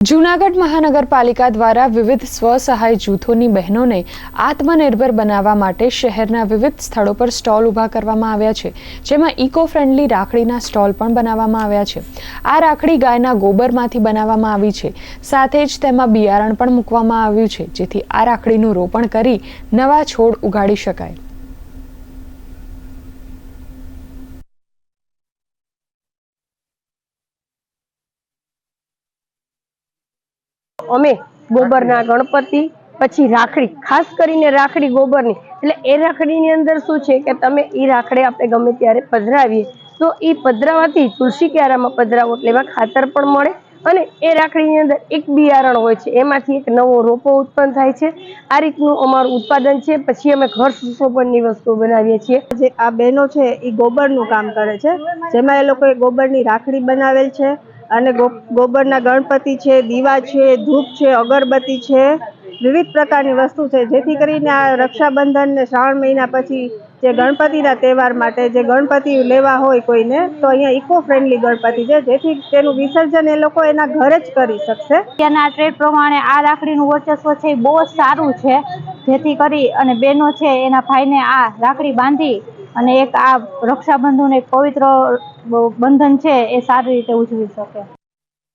જૂનાગઢ મહાનગરપાલિકા દ્વારા વિવિધ સ્વસહાય જૂથોની બહેનોને આત્મનિર્ભર બનાવવા માટે શહેરના વિવિધ સ્થળો પર સ્ટોલ ઊભા કરવામાં આવ્યા છે. જેમાં ઇકો ફ્રેન્ડલી રાખડીના સ્ટોલ પણ બનાવવામાં આવ્યા છે. આ રાખડી ગાયના ગોબરમાંથી બનાવવામાં આવી છે. સાથે જ તેમાં બિયારણ પણ મૂકવામાં આવ્યું છે, જેથી આ રાખડીનું રોપણ કરી નવા છોડ ઉગાડી શકાય. અમે ગોબરના ગણપતિ પછી રાખડી. ખાસ કરીને રાખડી ગોબરની. એટલે એ રાખડીની અંદર શું છે કે તમે એ રાખડી આપણે ગમે ત્યારે પધરાવીએ. તો એ પધરાવાથી તુલસી ક્યારામાં પધરાવો એટલે એમાં ખાતર પણ મળે અને એ રાખડીની અંદર એક બિયારણ હોય છે. એમાંથી એક નવો રોપો ઉત્પન્ન થાય છે. આ રીતનું અમારું ઉત્પાદન છે. પછી અમે ઘર સુશોભનની વસ્તુઓ બનાવીએ છીએ. જે આ બહેનો છે એ ગોબરનું કામ કરે છે. જેમાં એ લોકોએ ગોબરની રાખડી બનાવેલ છે. અને ગોબરના ગણપતિ છે, દીવા છે, ધૂપ છે, અગરબત્તી છે, વિવિધ પ્રકારની વસ્તુ છે, જેથી કરીને આ રક્ષાબંધન ને શ્રાવણ મહિના પછી જે ગણપતિના તહેવાર માટે જે ગણપતિ લેવા હોય કોઈને, તો અહીંયા ઇકો ફ્રેન્ડલી ગણપતિ છે, જેથી તેનું વિસર્જન એ લોકો એના ઘરે જ કરી શકશે. ત્યાંના ટ્રેડ પ્રમાણે આ રાખડીનું વર્ચસ્વ છે એ બહુ સારું છે, જેથી કરી અને બહેનો છે એના ભાઈને આ રાખડી બાંધી અને એક આ રક્ષાબંધન એક પવિત્ર બંધન છે એ સારી રીતે ઉજવી શકે.